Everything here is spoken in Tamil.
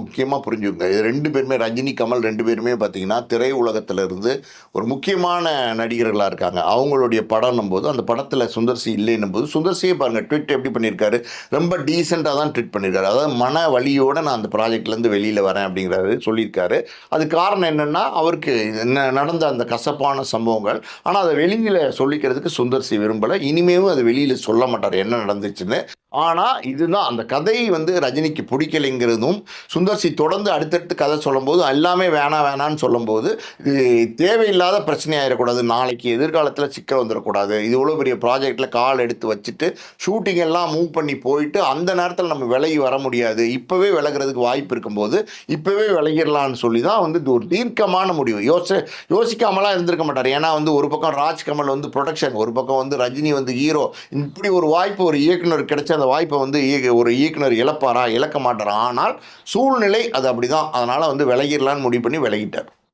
முக்கியமாக புரிஞ்சுக்கங்க. இது ரெண்டு பேருமே ரஜினி கமல் ரெண்டு பேருமே பார்த்தீங்கன்னா திரை உலகத்துல இருந்து ஒரு முக்கியமான நடிகர்களாக இருக்காங்க. அவங்களுடைய படம்னும் போது அந்த படத்தில் சுந்தர்சி இல்லைன்னும் போது சுந்தர்சியே பாருங்கள் ட்விட் எப்படி பண்ணியிருக்காரு ரொம்ப டீசெண்டாக தான் ட்விட் பண்ணியிருக்காரு அதாவது மன வலியோடு நான் அந்த ப்ராஜெக்ட்லேருந்து வெளியில் வரேன் அப்படிங்கிறாரு சொல்லியிருக்காரு. அது காரணம் என்னென்னா அவருக்கு என்ன நடந்த அந்த கசப்பான சம்பவங்கள் ஆனால் அதை வெளியில் சொல்லிக்கிறதுக்கு சுந்தர்சி விரும்பலை. இனிமேவும் அது வெளியில் சொல்ல மாட்டார். என்ன நடந்துச்சுன்னு ஆனால் இதுதான் அந்த கதை வந்து ரஜினிக்கு பிடிக்கலைங்கிறதும் சுந்தர்சி தொடர்ந்து அடுத்தடுத்து கதை சொல்லும்போது எல்லாமே வேணாம் வேணான்னு சொல்லும்போது இது தேவையில்லாத பிரச்சனையாயிடக்கூடாது நாளைக்கு எதிர்காலத்தில் சிக்கல் வந்துடக்கூடாது. இது இவ்வளோ பெரிய ப்ராஜெக்டில் கால் எடுத்து வச்சுட்டு ஷூட்டிங் எல்லாம் மூவ் பண்ணி போயிட்டு அந்த நேரத்தில் நம்ம விலகி வர முடியாது. இப்போவே விலகிறதுக்கு வாய்ப்பு இருக்கும்போது இப்போவே விலகிடலான்னு சொல்லி தான் வந்து இது ஒரு தீர்க்கமான முடிவு. யோசி யோசிக்காமலாம் இருந்திருக்க மாட்டார். ஏன்னா வந்து ஒரு பக்கம் ராஜ்கமல் வந்து ப்ரொடக்ஷன் ஒரு பக்கம் வந்து ரஜினி வந்து ஹீரோ இப்படி ஒரு வாய்ப்பு ஒரு இயக்குனர் கிடைச்ச அந்த வாய்ப்பை வந்து ஒரு இயக்குனர் இழப்பாரா? இழக்க மாட்டாரா? ஆனால் சூழ்நிலை அது அப்படி தான் அதனால் வந்து விலகிடலான்னு முடிவு பண்ணி விலகிட்டார்.